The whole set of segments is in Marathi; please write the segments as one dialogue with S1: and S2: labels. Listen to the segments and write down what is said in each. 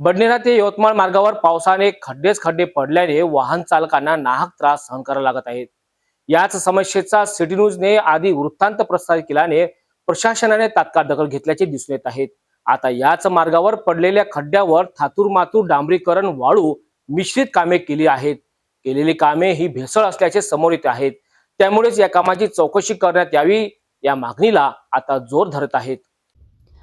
S1: बडनेरा ते यवतमाळ मार्गावर पावसाने खड्डेच खड्डे पडल्याने वाहन चालकांना नाहक त्रास सहन करावा लागत आहेत. याच समस्येचा सिटी न्यूजने आधी वृत्तांत प्रसारित केल्याने प्रशासनाने तात्काळ दखल घेतल्याचे दिसून येत आहेत. आता याच मार्गावर पडलेल्या खड्ड्यावर थातूरमातूर डांबरीकरण वाळू मिश्रित कामे केली आहेत. केलेली कामे ही भेसळ असल्याचे समोर येत आहेत. त्यामुळेच या कामाची चौकशी करण्यात यावी या मागणीला आता जोर धरत आहेत.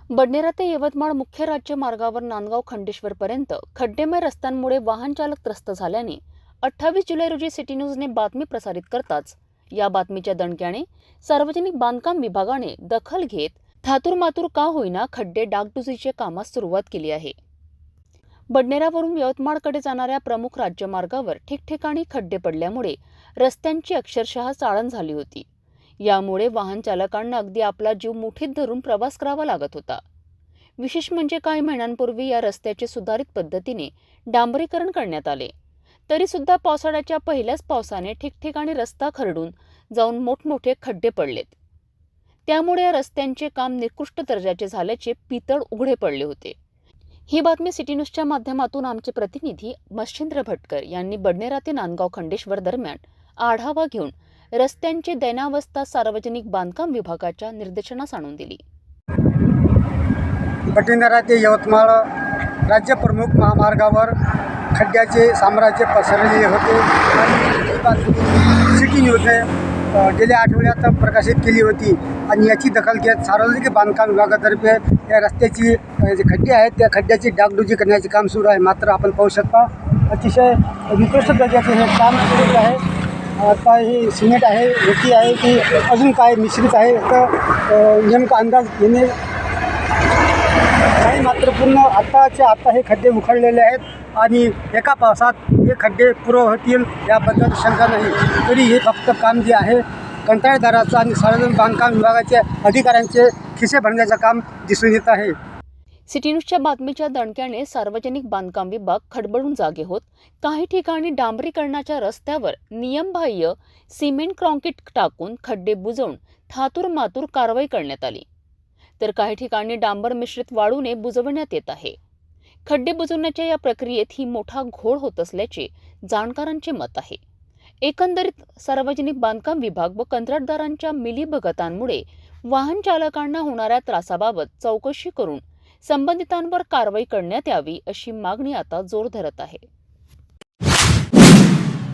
S2: बडनेरा ते यवतमाळ मुख्य राज्य मार्गावर नांदगाव खंडेश्वरपर्यंत खड्डेमय रस्त्यांमुळे वाहन चालक त्रस्त झाल्याने अठ्ठावीस जुलै रोजी सिटी न्यूजने बातमी प्रसारित करताच या बातमीच्या दणक्याने सार्वजनिक बांधकाम विभागाने दखल घेत थातूर मातूर का होईना खड्डे डागडुजीच्या कामास सुरुवात केली आहे. बडनेरावरून यवतमाळकडे जाणाऱ्या प्रमुख राज्यमार्गावर ठिकठिकाणी खड्डे पडल्यामुळे रस्त्यांची अक्षरशः चाळण झाली होती. यामुळे वाहन चालकांना अगदी आपला जीव मुठीत धरून प्रवास करावा लागत होता. विशेष म्हणजे काही महिन्यांपूर्वी या रस्त्याचे सुधारित पद्धतीने डांबरीकरण करण्यात आले. तरीसुद्धा पावसाळ्याच्या पहिल्याच पावसाने ठिकठिकाणी रस्ता खरडून जाऊन मोठमोठे खड्डे पडलेत. त्यामुळे या रस्त्यांचे काम निकृष्ट दर्जाचे झाल्याचे पितळ उघडे पडले होते. ही बातमी सिटी न्यूजच्या माध्यमातून आमचे प्रतिनिधी मच्छिंद्र भटकर यांनी बडनेरा ते नांदगाव खंडेश्वर दरम्यान आढावा घेऊन रस्त्यांची दैनावस्था सार्वजनिक बांधकाम विभागाच्या निर्देशनास आणून दिली.
S3: भटिंदरा ते यवतमाळ राज्यप्रमुख महामार्गावर खड्ड्याचे साम्राज्य पसरलेले होते. आणि सिटी न्यूजने गेल्या आठवड्यात प्रकाशित केली होती. आणि याची दखल घेत सार्वजनिक बांधकाम विभागातर्फे या रस्त्याची जे खड्डे आहेत त्या खड्ड्याची डागडुजी करण्याचे काम सुरू आहे. मात्र आपण पाहू शकता अतिशय निकृष्ट दर्जाचे हे काम सुरू आहे. आता हे सिमेंट आहे रेती आहे की अजून काय मिश्रित आहे? तर नेमका अंदाज घेणे नाही मात्र पूर्ण आत्ताचे आत्ता हे खड्डे उखडलेले आहेत आणि एका पावसात हे खड्डे पुरं होतील याबद्दल शंका नाही. तरी हे फक्त काम जे आहे कंत्राटदाराचं आणि सार्वजनिक बांधकाम विभागाच्या अधिकाऱ्यांचे खिसे भरण्याचं काम दिसून येत आहे.
S2: सिटी न्यूजच्या बातमीच्या दणक्याने सार्वजनिक बांधकाम विभाग खडबडून जागे होत. काही ठिकाणी डांबरीकरणाच्या रस्त्यावर नियमबाह्य सिमेंट क्रॉंकेट टाकून खड्डे बुजवून थातूर मातूर कारवाई करण्यात आली. तर काही ठिकाणी डांबर मिश्रित वाळूने बुजवण्यात येत आहे. खड्डे बुजवण्याच्या या प्रक्रियेत ही मोठा घोळ होत असल्याचे जाणकारांचे मत आहे. एकंदरीत सार्वजनिक बांधकाम विभाग व कंत्राटदारांच्या मिलीभगतांमुळे वाहन चालकांना होणाऱ्या त्रासाबाबत चौकशी करून संबंधितांवर कारवाई करण्यात यावी अशी मागणी आता जोर धरत आहे.